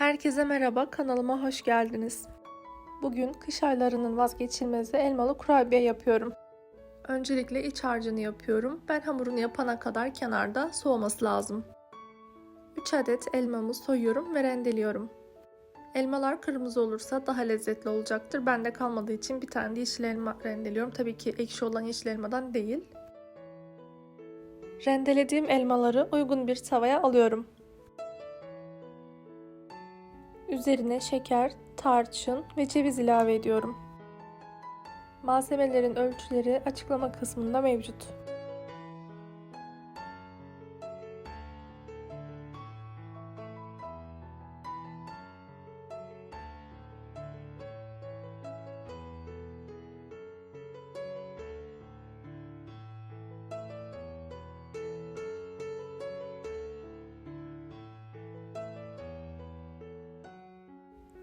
Herkese merhaba, kanalıma hoş geldiniz. Bugün kış aylarının vazgeçilmezi elmalı kurabiye yapıyorum. Öncelikle iç harcını yapıyorum. Ben hamurunu yapana kadar kenarda soğuması lazım. 3 adet elmamı soyuyorum ve rendeliyorum. Elmalar kırmızı olursa daha lezzetli olacaktır. Bende kalmadığı için bir tane de yeşil elma rendeliyorum. Tabii ki ekşi olan yeşil elmadan değil. Rendelediğim elmaları uygun bir tavaya alıyorum. Üzerine şeker, tarçın ve ceviz ilave ediyorum. Malzemelerin ölçüleri açıklama kısmında mevcut.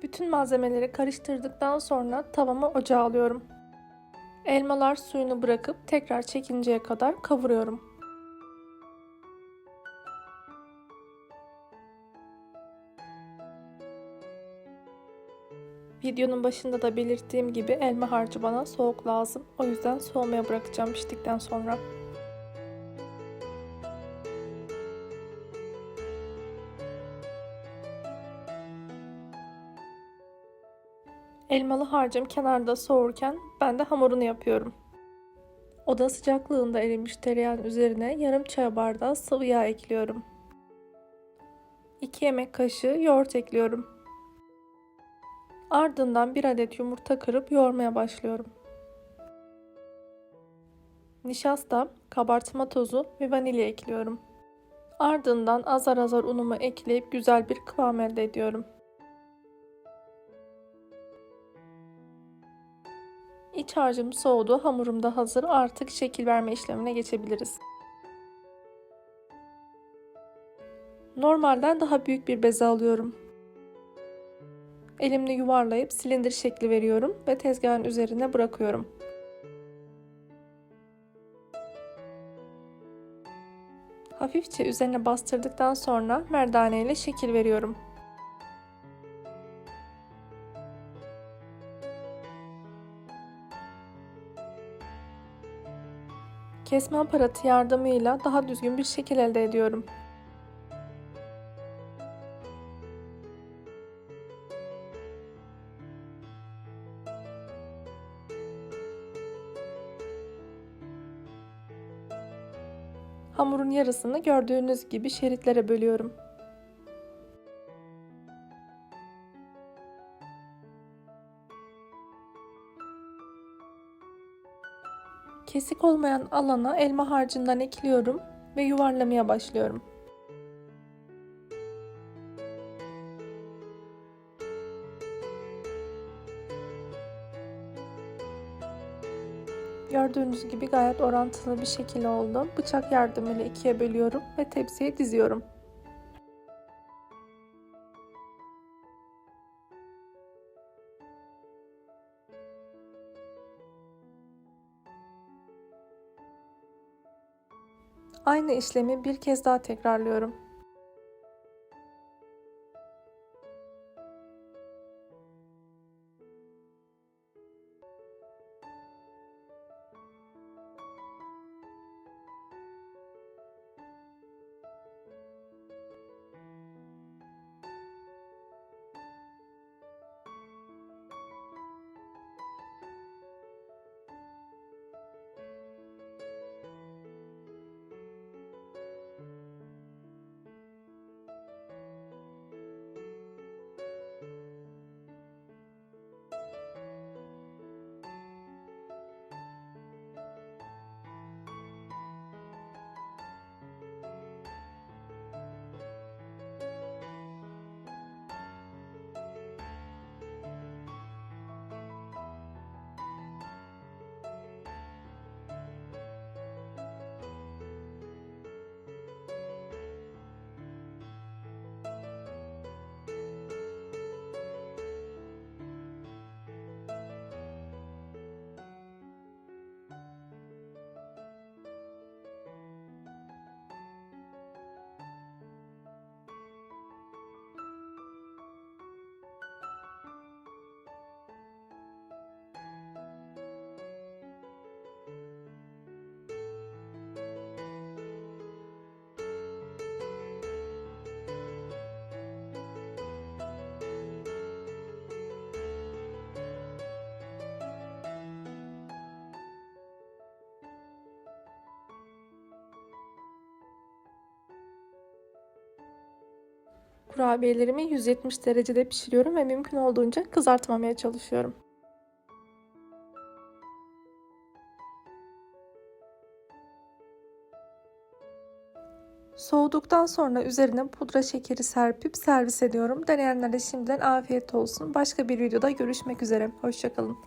Bütün malzemeleri karıştırdıktan sonra tavamı ocağa alıyorum. Elmalar suyunu bırakıp tekrar çekinceye kadar kavuruyorum. Videonun başında da belirttiğim gibi elma harcı bana soğuk lazım. O yüzden soğumaya bırakacağım piştikten sonra. Elmalı harcım kenarda soğurken ben de hamurunu yapıyorum. Oda sıcaklığında erimiş tereyağın üzerine yarım çay bardağı sıvı yağ ekliyorum. 2 yemek kaşığı yoğurt ekliyorum. Ardından bir adet yumurta kırıp yoğurmaya başlıyorum. Nişasta, kabartma tozu ve vanilya ekliyorum. Ardından azar azar unumu ekleyip güzel bir kıvam elde ediyorum. İç harcım soğudu, hamurum da hazır. Artık şekil verme işlemine geçebiliriz. Normalden daha büyük bir beze alıyorum. Elimle yuvarlayıp silindir şekli veriyorum ve tezgahın üzerine bırakıyorum. Hafifçe üzerine bastırdıktan sonra merdane ile şekil veriyorum. Kesme aparatı yardımıyla daha düzgün bir şekil elde ediyorum. Hamurun yarısını gördüğünüz gibi şeritlere bölüyorum. Kesik olmayan alana elma harcından ekliyorum ve yuvarlamaya başlıyorum. Gördüğünüz gibi gayet orantılı bir şekil oldu. Bıçak yardımıyla ikiye bölüyorum ve tepsiye diziyorum. Aynı işlemi bir kez daha tekrarlıyorum. Kurabiyelerimi 170 derecede pişiriyorum ve mümkün olduğunca kızartmamaya çalışıyorum. Soğuduktan sonra üzerine pudra şekeri serpip servis ediyorum. Deneyenlere şimdiden afiyet olsun. Başka bir videoda görüşmek üzere. Hoşçakalın.